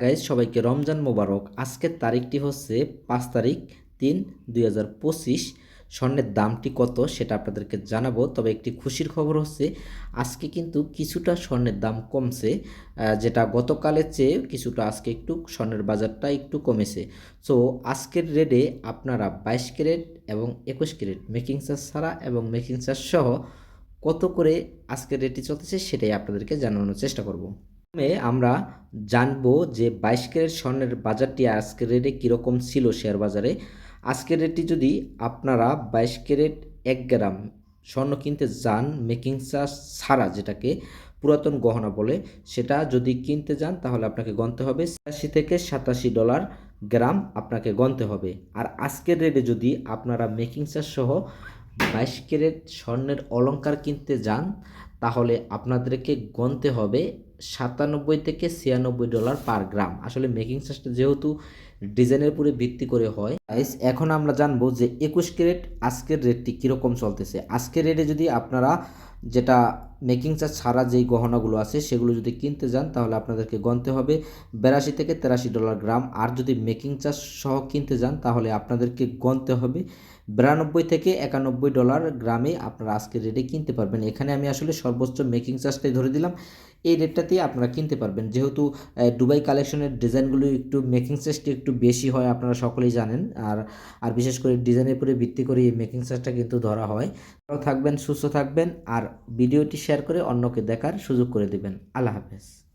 Guys সবাইকে রমজান মোবারক। আজকের তারিখটি হচ্ছে পাঁচ তারিখ তিন দুই হাজার পঁচিশ। স্বর্ণের দামটি কত সেটা আপনাদেরকে জানাব, তবে একটি খুশির খবর হচ্ছে, আজকে কিন্তু কিছুটা স্বর্ণের দাম কমছে যেটা গতকালের চেয়ে কিছুটা আজকে একটু স্বর্ণের বাজারটা একটু কমেছে। সো আজকের রেটে আপনারা বাইশ ক্যারেট এবং একুশ ক্যারেট মেকিং চার্জ ছাড়া এবং মেকিং চার্জ সহ কত করে আজকের রেটটি চলতেছে সেটাই আপনাদেরকে জানানোর চেষ্টা করব। প্রথমে আমরা জানব যে বাইশ ক্যারেট স্বর্ণের বাজারটি আজকের রেটে কীরকম ছিল শেয়ার বাজারে। আজকের রেটটি যদি আপনারা বাইশ ক্যারেট এক গ্রাম স্বর্ণ কিনতে যান মেকিং চার্জ ছাড়া যেটাকে পুরাতন গহনা বলে, সেটা যদি কিনতে যান তাহলে আপনাকে গণতে হবে ছিয়াশি থেকে সাতাশি ডলার গ্রাম আপনাকে গণতে হবে। আর আজকের রেটে যদি আপনারা মেকিং চার্জ সহ বাইশ ক্যারেট স্বর্ণের অলংকার কিনতে যান, তাহলে আপনাদেরকে গণতে হবে সাতানব্বই থেকে ছিয়ানব্বই ডলার পার গ্রাম। আসলে মেকিং চার্জটা যেহেতু ডিজাইনের উপরে ভিত্তি করে হয়। গাইস এখন আমরা জানব যে একুশ ক্যারেট আজকের রেটটি কীরকম চলতেছে। আজকের রেটে যদি আপনারা যেটা মেকিং চার্জ ছাড়া যেই গহনাগুলো আছে সেগুলো যদি কিনতে যান, তাহলে আপনাদেরকে গণতে হবে বিরাশি থেকে তেরাশি ডলার গ্রাম। আর যদি মেকিং চার্জ সহ কিনতে যান, তাহলে আপনাদেরকে গণতে হবে বিরানব্বই থেকে একানব্বই ডলার গ্রামে আপনারা আজকের রেটে কিনতে পারবেন। এখানে আমি আসলে সর্বোচ্চ মেকিং চার্জটাই ধরে দিলাম। এই রেটটাতেই আপনারা কিনতে পারবেন। যেহেতু দুবাই কালেকশনের ডিজাইনগুলো একটু মেকিং চার্জটি একটু বেশি হয়, আপনারা সকলেই জানেন। আর আর বিশেষ করে ডিজাইনের উপরে ভিত্তি করে এই মেকিং চার্জটা কিন্তু ধরা হয়। থাকবেন, সুস্থ থাকবেন। আর ভিডিওটি শেয়ার করে অন্যকে দেখার সুযোগ করে দেবেন। আল্লাহ হাফেজ।